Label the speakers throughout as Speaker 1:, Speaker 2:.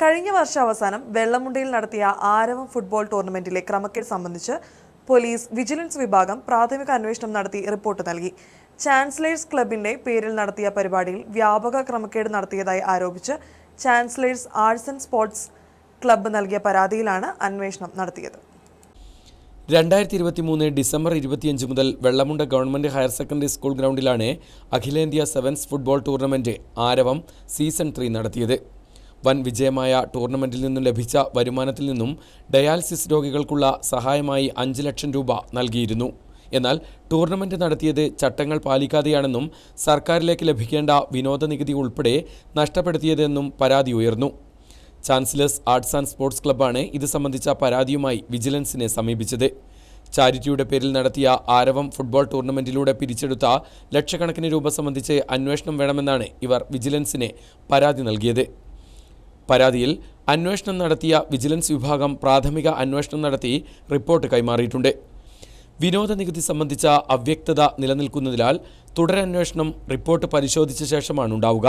Speaker 1: കഴിഞ്ഞ വർഷാവസാനം വെള്ളമുണ്ടയിൽ നടത്തിയ ആരവം ഫുട്ബോൾ ടൂർണമെന്റിലെ ക്രമക്കേട് സംബന്ധിച്ച് പോലീസ് വിജിലൻസ് വിഭാഗം പ്രാഥമിക അന്വേഷണം നടത്തി റിപ്പോർട്ട് നൽകി. ചാൻസലേഴ്സ് ക്ലബിന്റെ പേരിൽ നടത്തിയ പരിപാടിയിൽ വ്യാപക ക്രമക്കേട് നടത്തിയതായി ആരോപിച്ച് chancellors arts and sports club നൽകിയ പരാതിയിലാണ് അന്വേഷണം നടത്തിയത്.
Speaker 2: രണ്ടായിരത്തി ഇരുപത്തി മൂന്ന് ഡിസംബർ ഇരുപത്തിയഞ്ച് മുതൽ Vellamunda government higher secondary school ഗ്രൗണ്ടിലാണ് അഖിലേന്ത്യാ sevens football tournament Aaravam season three നടത്തിയത്. വൻ വിജയമായ ടൂർണമെന്റിൽ നിന്നും ലഭിച്ച വരുമാനത്തിൽ നിന്നും ഡയാലിസിസ് രോഗികൾക്കുള്ള സഹായമായി അഞ്ച് ലക്ഷം രൂപ നൽകിയിരുന്നു. എന്നാൽ ടൂർണമെന്റ് നടത്തിയത് ചട്ടങ്ങൾ പാലിക്കാതെയാണെന്നും സർക്കാരിലേക്ക് ലഭിക്കേണ്ട വിനോദ നികുതി ഉൾപ്പെടെ നഷ്ടപ്പെടുത്തിയതെന്നും പരാതി ഉയർന്നു. ചാൻസലേഴ്സ് ആർട്സ് ആൻഡ് സ്പോർട്സ് ക്ലബ്ബാണ് ഇത് സംബന്ധിച്ച പരാതിയുമായി വിജിലൻസിനെ സമീപിച്ചത്. ചാരിറ്റിയുടെ പേരിൽ നടത്തിയ ആരവം ഫുട്ബോൾ ടൂർണമെന്റിലൂടെ പിരിച്ചെടുത്ത ലക്ഷക്കണക്കിന് രൂപ സംബന്ധിച്ച് അന്വേഷണം വേണമെന്നാണ് ഇവർ വിജിലൻസിനെ പരാതി നൽകിയത്. പരാതിയിൽ അന്വേഷണം നടത്തിയ വിജിലൻസ് വിഭാഗം പ്രാഥമിക അന്വേഷണം നടത്തി റിപ്പോർട്ട് കൈമാറിയിട്ടുണ്ട്. വിനോദ നികുതി സംബന്ധിച്ച അവ്യക്തത നിലനിൽക്കുന്നതിനാൽ തുടരന്വേഷണം റിപ്പോർട്ട് പരിശോധിച്ച ശേഷമാണ് ഉണ്ടാവുക.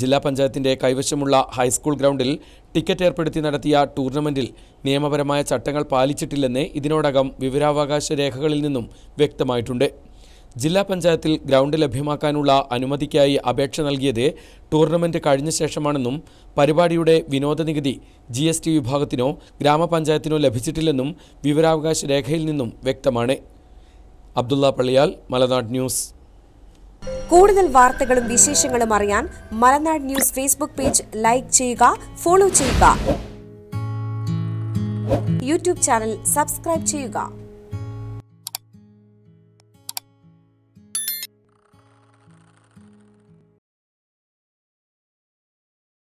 Speaker 2: ജില്ലാ പഞ്ചായത്തിന്റെ കൈവശമുള്ള ഹൈസ്കൂൾ ഗ്രൗണ്ടിൽ ടിക്കറ്റ് ഏർപ്പെടുത്തി നടത്തിയ ടൂർണമെന്റിൽ നിയമപരമായ ചട്ടങ്ങൾ പാലിച്ചിട്ടില്ലെന്ന് ഇതിനോടകം വിവരാവകാശ രേഖകളിൽ നിന്നും വ്യക്തമായിട്ടുണ്ട്. ജില്ലാ പഞ്ചായത്തിൽ ഗ്രൗണ്ട് ലഭ്യമാക്കാനുള്ള അനുമതിക്കായി അപേക്ഷ നൽകിയത് ടൂർണമെന്റ് കഴിഞ്ഞ ശേഷമാണെന്നും പരിപാടിയുടെ വിനോദ നികുതി ജി എസ് ടി വിഭാഗത്തിനോ ഗ്രാമപഞ്ചായത്തിനോ ലഭിച്ചിട്ടില്ലെന്നും വിവരാവകാശ രേഖയിൽ നിന്നും വ്യക്തമാണ്. അബ്ദുള്ള പള്ളിയാൽ മലനാട് ന്യൂസ്.
Speaker 3: കൂടുതൽ വാർത്തകളും വിശേഷങ്ങളും അറിയാൻ Malanad news Facebook page like ചെയ്യുക ഫോളോ ചെയ്യുക. യൂട്യൂബ് ചാനൽ സബ്സ്ക്രൈബ് ചെയ്യുക.